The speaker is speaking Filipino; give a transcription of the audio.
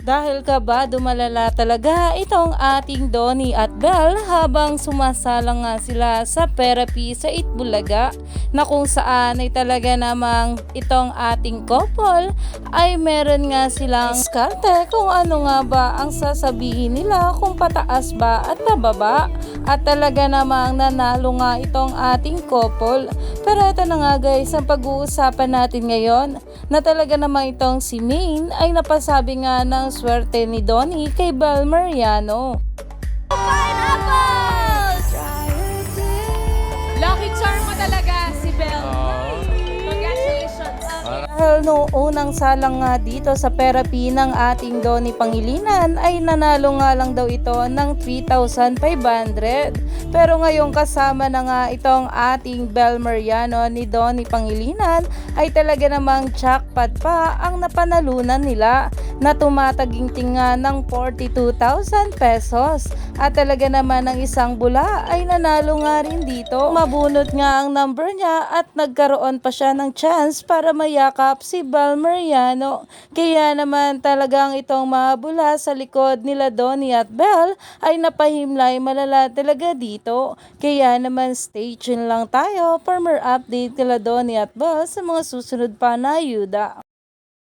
Dahil ka ba dumalala talaga itong ating Donnie at Belle habang sumasalang nga sila sa therapy sa Itbulaga na kung saan ay talaga namang itong ating couple ay meron nga silang skarte kung ano nga ba ang sasabihin nila kung pataas ba at pababa. At talaga namang nanalo nga itong ating couple. Pero ito na nga guys ang pag-uusapan natin ngayon na talaga namang itong si Maine ay napasabi nga ng swerte ni Donnie kay Bel Mariano. Lucky charm mo talaga si Belle. Congratulations. Dahil noong unang salang nga dito sa therapy ng ating Donnie Pangilinan ay nanalo nga lang daw ito ng 3,500. Pero ngayon kasama na nga itong ating Bel Mariano ni Donnie Pangilinan ay talaga namang jackpot pa ang napanalunan nila na tumataginting nga ng 42,000 pesos. At talaga naman ang isang bula ay nanalo nga rin dito. Mabunot nga ang number niya at nagkaroon pa siya ng chance para mayakap si Bal Mariano. Kaya naman talagang itong mga bula sa likod nila Donnie at Belle ay napahimlay malala talaga dito. Kaya naman stay tuned lang tayo for more update nila Donnie at Belle sa mga susunod pa na ayuda.